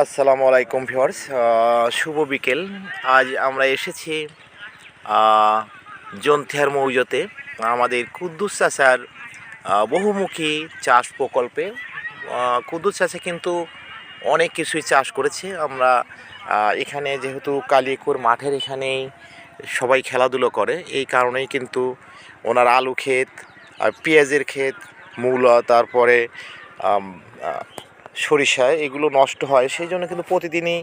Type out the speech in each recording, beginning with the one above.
আসসালামু আলাইকুম ভিউয়ার্স শুভ বিকেল। আজ আমরা এসেছি জন্থিয়ার মৌজতে আমাদের কুদ্দুস আহ, বহুমুখী চাষ প্রকল্পে। কুদ্দুস চাচা কিন্তু অনেক কিছুই চাষ করেছে। আমরা এখানে যেহেতু কালিয়াকুর মাঠের এখানেই সবাই খেলাধুলো করে এই কারণেই কিন্তু ওনার আলু ক্ষেত পেঁয়াজের ক্ষেত মূলা তারপরে সরিষা এগুলো নষ্ট হয়, সেই জন্য কিন্তু প্রতিদিনই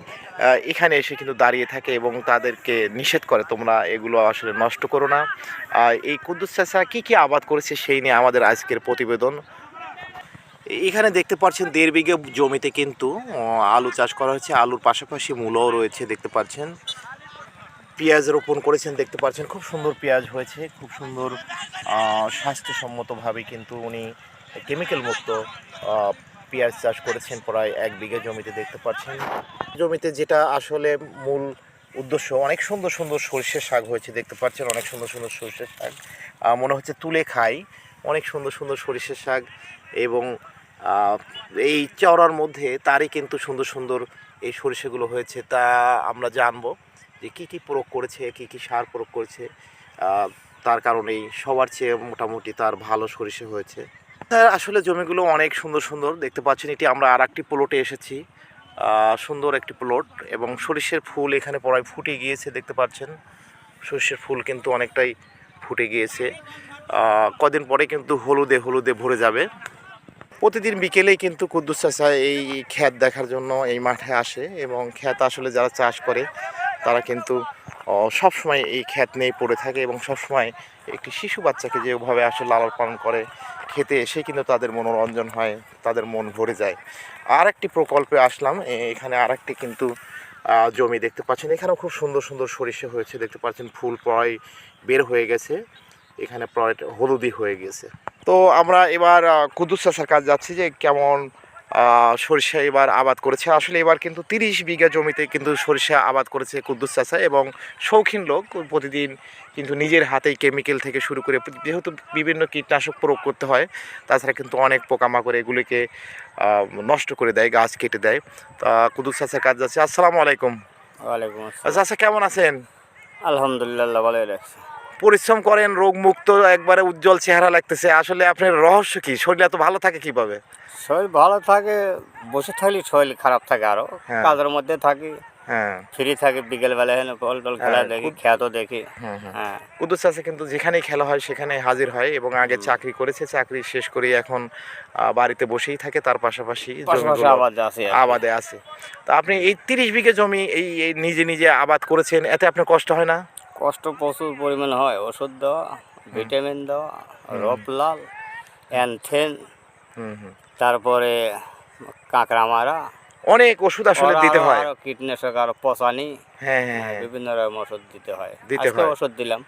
এখানে এসে কিন্তু দাঁড়িয়ে থাকে এবং তাদেরকে নিষেধ করে, তোমরা এগুলো আসলে নষ্ট করো না। এই কুদ্দুস চাষা কী কী আবাদ করেছে সেই নিয়ে আমাদের আজকের প্রতিবেদন। এখানে দেখতে পাচ্ছেন, দেড় বিঘে জমিতে কিন্তু আলু চাষ করা হয়েছে। আলুর পাশাপাশি মূলও রয়েছে, দেখতে পাচ্ছেন। পেঁয়াজ রোপণ করেছেন, দেখতে পাচ্ছেন। খুব সুন্দর পেঁয়াজ হয়েছে, খুব সুন্দর স্বাস্থ্যসম্মতভাবে কিন্তু উনি কেমিক্যাল মুক্ত পেঁয়াজ চাষ করেছেন প্রায় এক বিঘা জমিতে দেখতে পাচ্ছেন। জমিতে যেটা আসলে মূল উদ্দেশ্য, অনেক সুন্দর সুন্দর সর্ষের শাক হয়েছে দেখতে পাচ্ছেন, অনেক সুন্দর সুন্দর সর্ষের শাক। মনে হচ্ছে তুলে খাই। অনেক সুন্দর সুন্দর সরিষার শাক এবং এই চওড়ার মধ্যে তারই কিন্তু সুন্দর সুন্দর এই সরিষাগুলো হয়েছে। তা আমরা জানব যে কী কী প্রয়োগ করেছে, কী কী সার প্রয়োগ করেছে। তার কারণেই সবার চেয়ে মোটামুটি তার ভালো সরিষা হয়েছে। তার আসলে জমিগুলো অনেক সুন্দর সুন্দর। দেখতে পাচ্ছেন এটি আমরা আর একটি প্লটে এসেছি। সুন্দর একটি প্লট এবং সরিষের ফুল এখানে পড়ায় ফুটে গিয়েছে, দেখতে পাচ্ছেন। সরিষের ফুল কিন্তু অনেকটাই ফুটে গিয়েছে। কদিন পরে কিন্তু হলুদে হলুদে ভরে যাবে। প্রতিদিন বিকেলেই কিন্তু কুদ্দুস চাচা এই ক্ষেত দেখার জন্য এই মাঠে আসে এবং ক্ষেত আসলে যারা চাষ করে, তারা কিন্তু সব সময় এই ক্ষেত নিয়েই পড়ে থাকে এবং সব সময় একটি শিশু বাচ্চাকে যেভাবে আসলে লালন পালন করে খেতে এসে কিন্তু তাদের মনোরঞ্জন হয়, তাদের মন ভরে যায়। আর একটি প্রকল্পে আসলাম এখানে আর একটি কিন্তু জমি দেখতে পাচ্ছেন। এখানেও খুব সুন্দর সুন্দর সরিষা হয়েছে, দেখতে পাচ্ছেন ফুল প্রায় বের হয়ে গেছে। এখানে প্রায় হলুদি হয়ে গেছে। তো আমরা এবার কুদ্দুস চাষার কাজ যাচ্ছি যে কেমন সরিষা এবার আবাদ করেছে। আসলে এবার কিন্তু তিরিশ বিঘা জমিতে কিন্তু সরিষা আবাদ করেছে কুদ্দুস চাষা এবং শৌখিন লোক প্রতিদিন কিন্তু নিজের হাতেই কেমিক্যাল থেকে শুরু করে যেহেতু বিভিন্ন কীটনাশক প্রয়োগ করতে হয় তাছাড়া কিন্তু অনেক পোকামাকড় এগুলিকে নষ্ট করে দেয় গাছ কেটে দেয়। তা কুদ্দুস চাষার কাজ যাচ্ছে আসসালামু আলাইকুম। ওয়ালাইকুম আসসালাম। চাষা কেমন আছেন? আলহামদুলিল্লাহ ভালোই রাখছে। পরিশ্রম করেন রোগ মুক্ত একবারে উজ্জ্বল চেহারা লাগতেছে। আসলে আপনার রহস্য কি? শরীর এত ভালো থাকে কীভাবে? শরীর ভালো থাকে বসে থাকলে শরীর খারাপ থাকে আরও। হ্যাঁ। কাজের মধ্যে থাকি হ্যাঁ। ফ্রি থাকি বিকেল হেন বল টল খেলা হ্যাঁ, দেখি খুব- দেখি। হুম হুম কুদ্দুস চাষা কিন্তু যেখানেই খেলা হয় সেখানে হাজির হয় এবং আগে চাকরি করেছে চাকরি শেষ করে এখন বাড়িতে বসেই থাকে তার পাশাপাশি আবাদ আছে তা আপনি এই তিরিশ বিঘে জমি এই নিজে নিজে আবাদ করেছেন এতে আপনার কষ্ট হয় না? কষ্ট প্রচুর পরিমাণ হয়। ওষুধ দেওয়া ভিটামিন দেওয়া রপলাল অ্যানথেন তারপরে কাঁকড়া মারা। অনেক ওষুধ আসলে দিতে হয়। কীটনাশক আরও পচানি হ্যাঁ হ্যাঁ হ্যাঁ বিভিন্ন রকম ওষুধ দিতে হয়। দিতে আজকে হয়। ওষুধ দিলাম।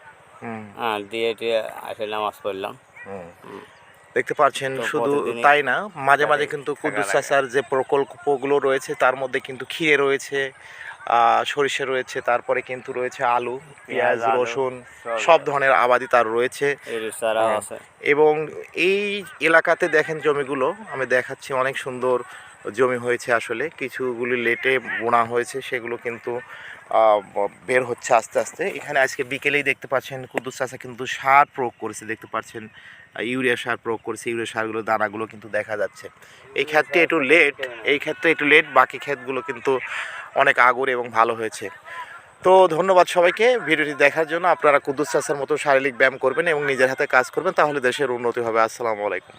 হ্যাঁ দিয়ে টিয়ে আসে নামাজ পড়লাম। দেখতে পাচ্ছেন শুধু তাই না মাঝে মাঝে কিন্তু কুদ্দুস। চাষার যে প্রকল্পগুলো রয়েছে তার মধ্যে কিন্তু ক্ষীরে রয়েছে সরিষা রয়েছে তারপরে কিন্তু রয়েছে আলু পেঁয়াজ রসুন সব ধরনের আবাদি তার রয়েছে। হ্যাঁ। এবং এই এলাকাতে দেখেন জমিগুলো আমি দেখাচ্ছি অনেক সুন্দর জমি হয়েছে আসলে। কিছুগুলি লেটে বোনা হয়েছে সেগুলো কিন্তু বের হচ্ছে আস্তে আস্তে। এখানে আজকে বিকেলেই দেখতে পাচ্ছেন কুদ্দুস চাষা কিন্তু সার প্রয়োগ করেছে, দেখতে পাচ্ছেন ইউরিয়া সার প্রয়োগ করেছে, ইউরিয়া সারগুলো, দানাগুলো কিন্তু দেখা যাচ্ছে। এই ক্ষেত্রে একটু লেট এই ক্ষেত্রে একটু লেট বাকি ক্ষেতগুলো কিন্তু অনেক আগর এবং ভালো হয়েছে। তো ধন্যবাদ সবাইকে, ভিডিওটি দেখার জন্য। আপনারা কুদ্দুস চাষার মতো শারীরিক ব্যায়াম করবেন এবং নিজের হাতে কাজ করবেন, তাহলে দেশের উন্নতি হবে। আসসালামু আলাইকুম।